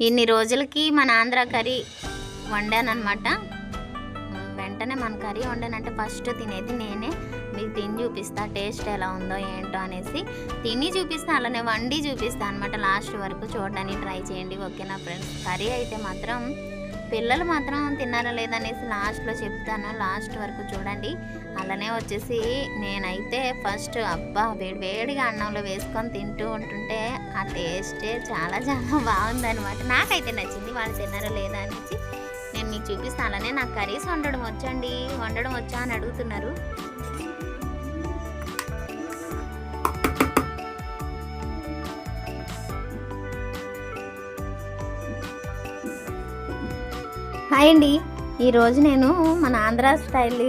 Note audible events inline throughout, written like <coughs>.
ఇన్ని రోజులకి మన ఆంధ్ర కర్రీ వండానమాట వెంటనే మన కర్రీ వండానంటే ఫస్ట్ తినేది నేనే. మీకు తిని చూపిస్తా టేస్ట్ ఎలా ఉందో ఏంటో అనేసి. తిని చూపిస్తా అలానే వండి చూపిస్తా అనమాట లాస్ట్ వరకు చూడడానికి ట్రై చేయండి ఓకేనా ఫ్రెండ్స్? కర్రీ అయితే మాత్రం పిల్లలు మాత్రం తిన్నారా లేదనేసి లాస్ట్లో చెప్తాను. లాస్ట్ వరకు చూడండి. అలానే వచ్చేసి నేనైతే ఫస్ట్ అబ్బా వేడి వేడిగా అన్నంలో వేసుకొని తింటూ ఉంటుంటే ఆ టేస్టే చాలా చాలా బాగుందనమాట నాకైతే నచ్చింది వాళ్ళు తిన్నారా లేదా అనేసి నేను మీకు చూపిస్తాను. అలానే నాకు కర్రీస్ వండడం వచ్చండి. వండడం వచ్చా అని అడుగుతున్నారు. హాయ్ అండి. ఈరోజు నేను మన ఆంధ్ర స్టైల్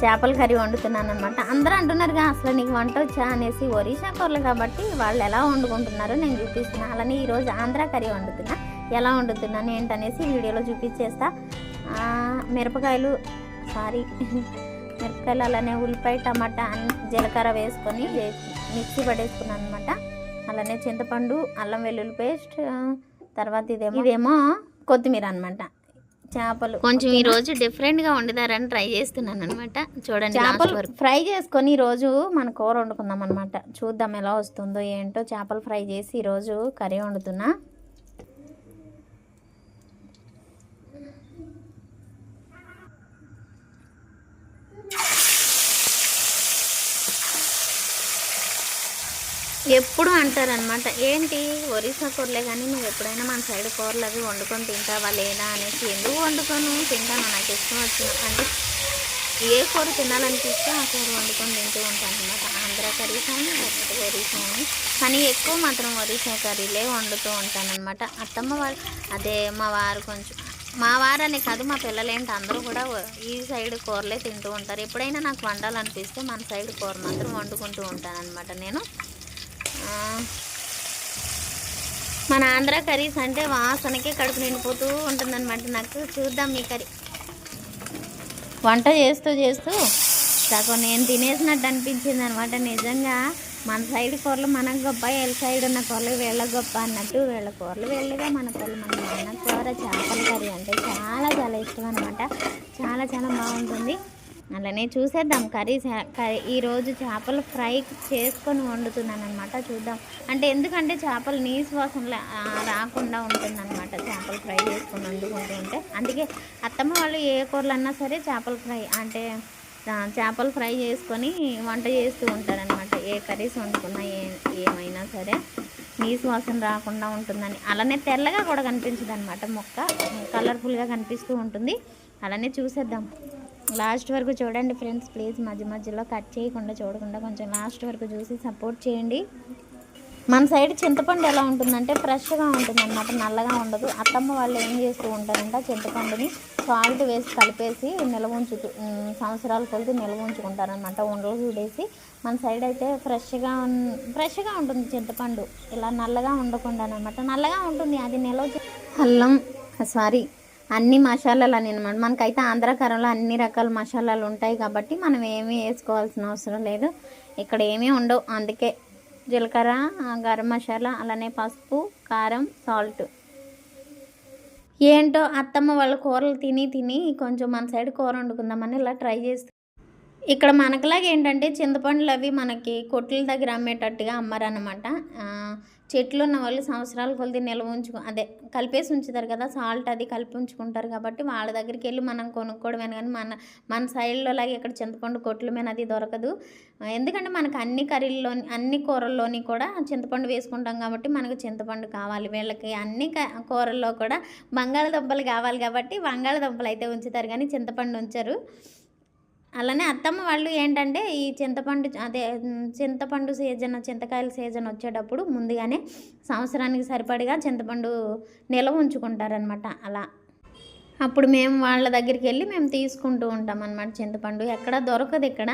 చేపల కర్రీ వండుతున్నాను అనమాట అందరూ అంటున్నారుగా అసలు నీకు వంట వచ్చా? అనేసి ఒరిషా కూరలు కాబట్టి వాళ్ళు ఎలా వండుకుంటున్నారో నేను చూపిస్తున్నాను అలానే ఈరోజు ఆంధ్ర కర్రీ వండుతున్నా. ఎలా వండుతున్నాను ఏంటనేసి వీడియోలో చూపించేస్తా. మిరపకాయలు సారీ మిరపకాయలు అలానే ఉల్లిపాయ టమాటా జీలకర్ర వేసుకొని మిక్సీ పడేసుకున్నాను అనమాట అలానే చింతపండు అల్లం వెల్లుల్లి పేస్ట్ తర్వాత ఇదేమో ఇదేమో కొత్తిమీర అనమాట చేపలు. కొంచెం ఈ రోజు డిఫరెంట్గా వండుతారని ట్రై చేస్తున్నాను అనమాట చూడండి చేపలు ఫ్రై చేసుకొని ఈ రోజు మన కూర వండుకుందాం అనమాట చూద్దాం ఎలా వస్తుందో ఏంటో చేపలు ఫ్రై చేసి ఈ రోజు కర్రీ వండుతున్నా. ఎప్పుడు అంటారనమాట ఏంటి ఒరిస్సా కూరలే కానీ నువ్వు ఎప్పుడైనా మన సైడ్ కూరలు అవి వండుకొని తింటావా లేదా అనేసి ఎందుకు వండుకొని? తింటాను నాకు ఇష్టం వచ్చిన అంటే ఏ కూర తినాలనిపిస్తే ఆ కూర వండుకొని తింటూ ఉంటాను అనమాట ఆంధ్ర కర్రీస్ అని లేకపోతే ఒరిస్సా అని కానీ ఎక్కువ మాత్రం ఒరిస్సా కర్రీలే వండుతూ ఉంటాను అత్తమ్మ వారు అదే మా వారు కొంచెం మా వారనే కాదు మా పిల్లలేంటి అందరూ కూడా ఈ సైడ్ కూరలే తింటూ ఉంటారు. ఎప్పుడైనా నాకు వండాలనిపిస్తే మన సైడ్ కూర మాత్రం వండుకుంటూ ఉంటానన్నమాట నేను. మన ఆంధ్ర కర్రీస్ అంటే వాసనకే కడుపు నిండిపోతూ ఉంటుందన్నమాట నాకు. చూద్దాం మీ కర్రీ. వంట చేస్తూ చేస్తూ సగం నేను తినేసినట్టు అనిపించింది అనమాట నిజంగా మన సైడ్ కూరలు మనకు గొప్ప వీళ్ళ సైడ్ ఉన్న కూరలు వీళ్ళ గొప్ప అన్నట్టు వీళ్ళ కూరలు వీళ్ళుగా మన కూరలు మన నాన్న కూర చేపల కర్రీ అంటే చాలా చాలా ఇష్టం అనమాట చాలా చాలా బాగుంటుంది. అలానే చూసేద్దాం. కర్రీ కర్రీ ఈరోజు చేపలు ఫ్రై చేసుకొని వండుతున్నాను అనమాట చూద్దాం. అంటే ఎందుకంటే చేపలు నీసు వాసన రాకుండా ఉంటుందన్నమాట చేపలు ఫ్రై చేసుకొని వండుకుంటూ ఉంటే. అందుకే అత్తమ్మ వాళ్ళు ఏ కూరలు అన్నా సరే చేపల ఫ్రై అంటే చేపలు ఫ్రై చేసుకొని వంట చేస్తూ ఉంటారనమాట ఏ కర్రీస్ వండుకున్నా ఏ ఏమైనా సరే. నీసు వాసన రాకుండా ఉంటుందని. అలానే తెల్లగా కూడా కనిపించదు అనమాట మొక్క. కలర్ఫుల్గా కనిపిస్తూ ఉంటుంది. అలానే చూసేద్దాం. లాస్ట్ వరకు చూడండి ఫ్రెండ్స్ ప్లీజ్ మధ్య మధ్యలో కట్ చేయకుండా చూడకుండా కొంచెం లాస్ట్ వరకు చూసి సపోర్ట్ చేయండి. మన సైడ్ చింతపండు ఎలా ఉంటుందంటే ఫ్రెష్గా ఉంటుందన్నమాట నల్లగా ఉండదు. అత్తమ్మ వాళ్ళు ఏం చేస్తూ ఉంటారంటే చింతపండుని సాల్ట్ వేసి కలిపేసి నిల్వ ఉంచుతూ ఉమ్, సంవత్సరాల కొలిది నిల్వ ఉంచుకుంటారనమాట ఉండలు చూడేసి మన సైడ్ అయితే ఫ్రెష్గా ఫ్రెష్గా ఉంటుంది చింతపండు. ఇలా నల్లగా ఉండకుండా అనమాట నల్లగా ఉంటుంది అది నిల్వ అల్లం సారీ అన్ని మసాలాలు అని అనమాట మనకైతే ఆంధ్రాకారంలో అన్ని రకాల మసాలాలు ఉంటాయి కాబట్టి మనం ఏమీ వేసుకోవాల్సిన అవసరం లేదు. ఇక్కడ ఏమీ ఉండవు. అందుకే జీలకర్ర గరం మసాలా అలానే పసుపు కారం సాల్ట్. ఏంటో అత్తమ్మ వాళ్ళ కూరలు తిని తిని కొంచెం మన సైడ్ కూర వండుకుందామని ఇలా ట్రై చేస్తాం. ఇక్కడ మనకులాగా ఏంటంటే చింతపండులు అవి మనకి కొట్ల దగ్గర అమ్మేటట్టుగా అమ్మరనమాట చెట్లు ఉన్న వాళ్ళు సంవత్సరాల కొలిది నిల్వ ఉంచుకు అదే కలిపేసి ఉంచుతారు కదా సాల్ట్ అది కలిపి ఉంచుకుంటారు కాబట్టి వాళ్ళ దగ్గరికి వెళ్ళి మనం కొనుక్కోవడమే కానీ మన మన సైడ్లో లాగే ఇక్కడ చింతపండు కొట్లు మీద అది దొరకదు. ఎందుకంటే మనకు అన్ని కర్రీల్లోని అన్ని కూరల్లోని కూడా చింతపండు వేసుకుంటాం కాబట్టి మనకు చింతపండు కావాలి. వీళ్ళకి అన్ని కూరల్లో కూడా బంగాళదుంపలు కావాలి కాబట్టి బంగాళదుంపలు అయితే ఉంచుతారు కానీ చింతపండు ఉంచరు. అలానే అత్తమ్మ వాళ్ళు ఏంటంటే ఈ చింతపండు అదే చింతపండు సీజన్ చింతకాయల సీజన్ వచ్చేటప్పుడు ముందుగానే సంవత్సరానికి సరిపడిగా చింతపండు నిల్వ ఉంచుకుంటారనమాట అలా. అప్పుడు మేము వాళ్ళ దగ్గరికి వెళ్ళి మేము తీసుకుంటూ ఉంటాం అన్నమాట చింతపండు. ఎక్కడ దొరకదు ఇక్కడ.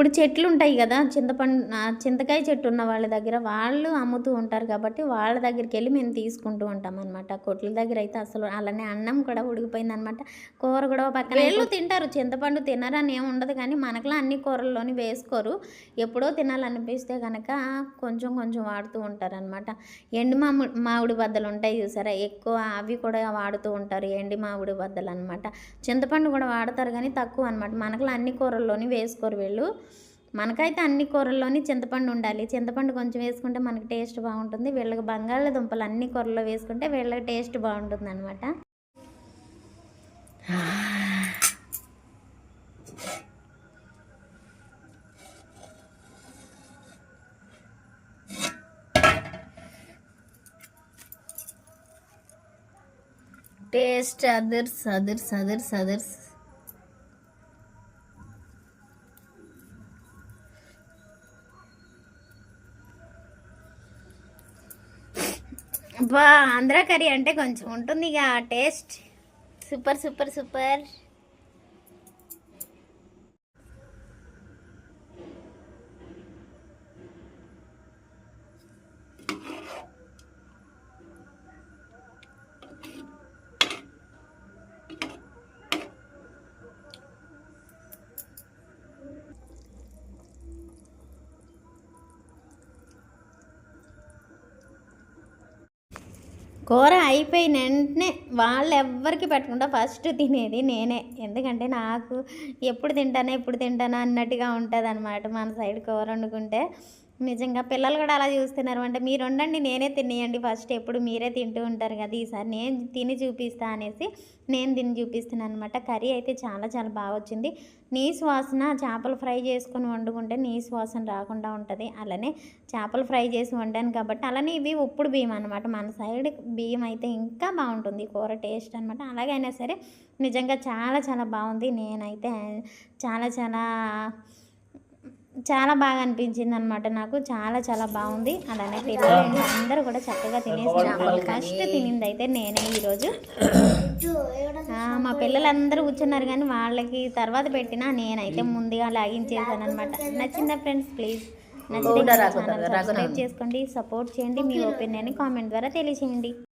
ఇప్పుడు చెట్లు ఉంటాయి కదా చింతపండు చింతకాయ చెట్టు ఉన్న వాళ్ళ దగ్గర వాళ్ళు అమ్ముతూ ఉంటారు కాబట్టి వాళ్ళ దగ్గరికి వెళ్ళి మేము తీసుకుంటూ ఉంటాం అనమాట కొట్ల దగ్గర అయితే అసలు అలానే అన్నం కూడా ఉడికిపోయింది అనమాట కూర కూడా పక్కన వీళ్ళు తింటారు చింతపండు తినరని ఏమి ఉండదు కానీ మనకులా అన్ని కూరల్లోని వేసుకోరు. ఎప్పుడో తినాలనిపిస్తే కనుక కొంచెం కొంచెం వాడుతూ ఉంటారు అనమాట ఎండు మామి మామిడి బద్దలు ఉంటాయి చూసారా? ఎక్కువ అవి కూడా వాడుతూ ఉంటారు ఎండి మామిడి బద్దలు అనమాట చింతపండు కూడా వాడతారు కానీ తక్కువ అనమాట మనకులా అన్ని కూరల్లోని వేసుకోరు వీళ్ళు. మనకైతే అన్ని కూరల్లోని చింతపండు ఉండాలి. చింతపండు కొంచెం వేసుకుంటే మనకి టేస్ట్ బాగుంటుంది. వీళ్ళకి బంగాళదుంపలు అన్ని కూరల్లో వేసుకుంటే వీళ్ళకి టేస్ట్ బాగుంటుంది అనమాట taste others others others others బా ఆంధ్ర కర్రీ అంటే కొంచెం ఉంటుంది ఇక టేస్ట్. Super super super. కూర అయిపోయిన వెంటనే వాళ్ళు ఎవ్వరికి పెట్టకుండా ఫస్ట్ తినేది నేనే. ఎందుకంటే నాకు ఎప్పుడు తింటానా ఎప్పుడు తింటానా అన్నట్టుగా ఉంటుంది అనమాట మన సైడ్ కూర వండుకుంటే. నిజంగా పిల్లలు కూడా అలా చూస్తున్నారు. అంటే మీరు ఉండండి నేనే తినేయండి ఫస్ట్. ఎప్పుడు మీరే తింటూ ఉంటారు కదా ఈసారి నేను తిని చూపిస్తా అనేసి నేను తిని చూపిస్తున్నాను అనమాట కర్రీ అయితే చాలా చాలా బాగా వచ్చింది. నీ వాసన చేపలు ఫ్రై చేసుకొని వండుకుంటే నీ వాసన రాకుండా ఉంటుంది. అలానే చేపలు ఫ్రై చేసి వండాను కాబట్టి అలానే ఇవి ఉప్పుడు బియ్యం అనమాట మన సైడ్ బియ్యం అయితే ఇంకా బాగుంటుంది. కూర టేస్ట్ అనమాట అలాగైనా సరే నిజంగా చాలా చాలా బాగుంది. నేనైతే చాలా చాలా చాలా బాగా అనిపించింది అనమాట నాకు. చాలా చాలా బాగుంది. అలానే పిల్లలు అందరూ కూడా చక్కగా తినేసి ఫస్ట్ తినింది అయితే నేనే ఈరోజు. <coughs> మా పిల్లలందరూ కూర్చున్నారు కానీ వాళ్ళకి తర్వాత పెట్టినా నేనైతే ముందుగా లాగించేసాను అనమాట నచ్చిందా ఫ్రెండ్స్? ప్లీజ్. నచ్చితే ఛానల్ సబ్స్క్రైబ్ చేసుకోండి సపోర్ట్ చేయండి. మీ ఒపీనియన్ కామెంట్ ద్వారా తెలియచేయండి.